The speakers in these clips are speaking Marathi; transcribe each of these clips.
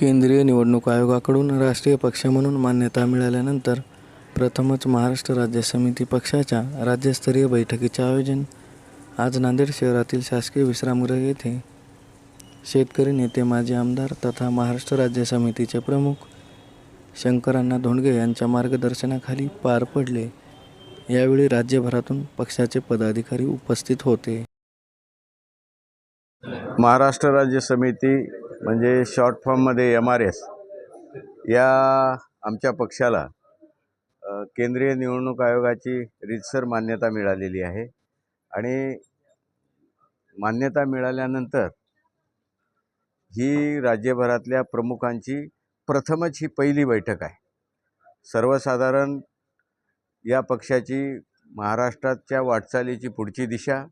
केंद्रीय निवडणूक आयोगाकडून राष्ट्रीय पक्ष म्हणून मान्यता मिळाल्यानंतर प्रथमच महाराष्ट्र राज्य समिती पक्षाच्या राज्यस्तरीय बैठकीचे आयोजन आज नांदेड शहरातील शासकीय विश्रामगृह येथे शेतकरी नेते माजी आमदार तथा महाराष्ट्र राज्य समितीचे प्रमुख शंकरांना धोंडगे यांच्या मार्गदर्शनाखाली पार पडले. यावेळी राज्यभरातून पक्षाचे पदाधिकारी उपस्थित होते. महाराष्ट्र राज्य समिती म्हणजे शॉर्ट फॉर्ममध्ये एम आर एस या आमच्या पक्षाला केंद्रीय निवडणूक आयोगाची रीतसर मान्यता मिळालेली आहे. आणि मान्यता मिळाल्यानंतर ही राज्यभरातल्या प्रमुखांची प्रथमच ही पहिली बैठक आहे. सर्वसाधारण या पक्षाची महाराष्ट्राच्या वाटचालीची पुढची दिशा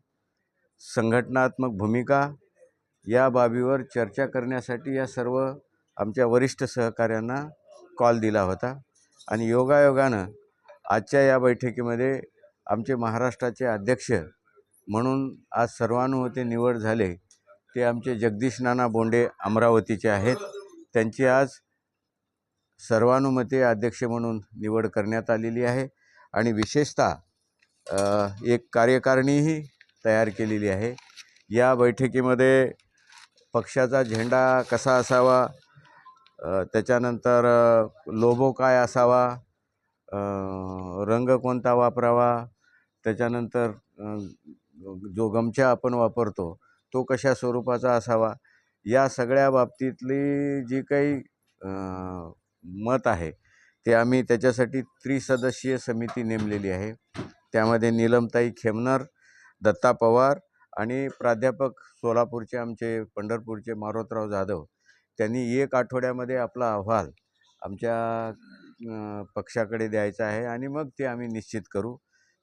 संघटनात्मक भूमिका या बाबीवर चर्चा करण्यासाठी या सर्व आमच्या वरिष्ठ सहकाऱ्यांना कॉल दिला होता. आणि योगायोगानं आजच्या या बैठकीमध्ये आमचे महाराष्ट्राचे अध्यक्ष म्हणून आज सर्वानुमते निवड झाले. ते आमचे जगदीश नाना बोंडे अमरावतीचे आहेत. त्यांची आज सर्वानुमते अध्यक्ष म्हणून निवड करण्यात आलेली आहे. आणि विशेषतः एक कार्यकारिणीही तयार केलेली आहे. या बैठकीमध्ये पक्षाचा झेंडा कसा असावा? त्याच्यानंतर लोबो काय असावा? रंग कोणता वापरावा? त्याच्यानंतर जो गमछा आपण वापरतो तो कशा स्वरूपाचा असावा? या सगळ्या बाबतीतली जी काही मत आहे ते आम्ही त्याच्यासाठी त्रिसदस्यीय समिती नेमलेली आहे. त्यामध्ये नीलमताई खेमनर दत्ता पवार आणि प्राध्यापक सोलापूरचे आमचे पंढरपूरचे मारोतराव जाधव त्यांनी एक आठवड्यामध्ये आपला अहवाल आमच्या पक्षाकडे द्यायचा आहे आणि मग ते आम्ही निश्चित करू.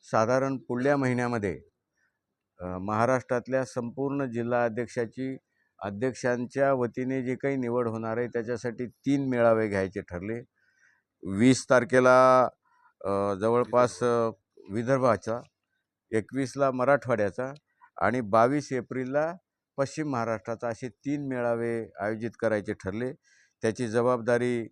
साधारण पुढल्या महिन्यामध्ये महाराष्ट्रातल्या संपूर्ण जिल्हा अध्यक्षाची अध्यक्षांच्या वतीने जे काही निवड होणार आहे त्याच्यासाठी तीन मेळावे घ्यायचे ठरले. वीस तारखेला जवळपास विदर्भाचा एकवीसला मराठवाड्याचा आणि बावीस एप्रिलला पश्चिम महाराष्ट्राचा असे तीन मेळावे आयोजित करायचे ठरले. त्याची जबाबदारी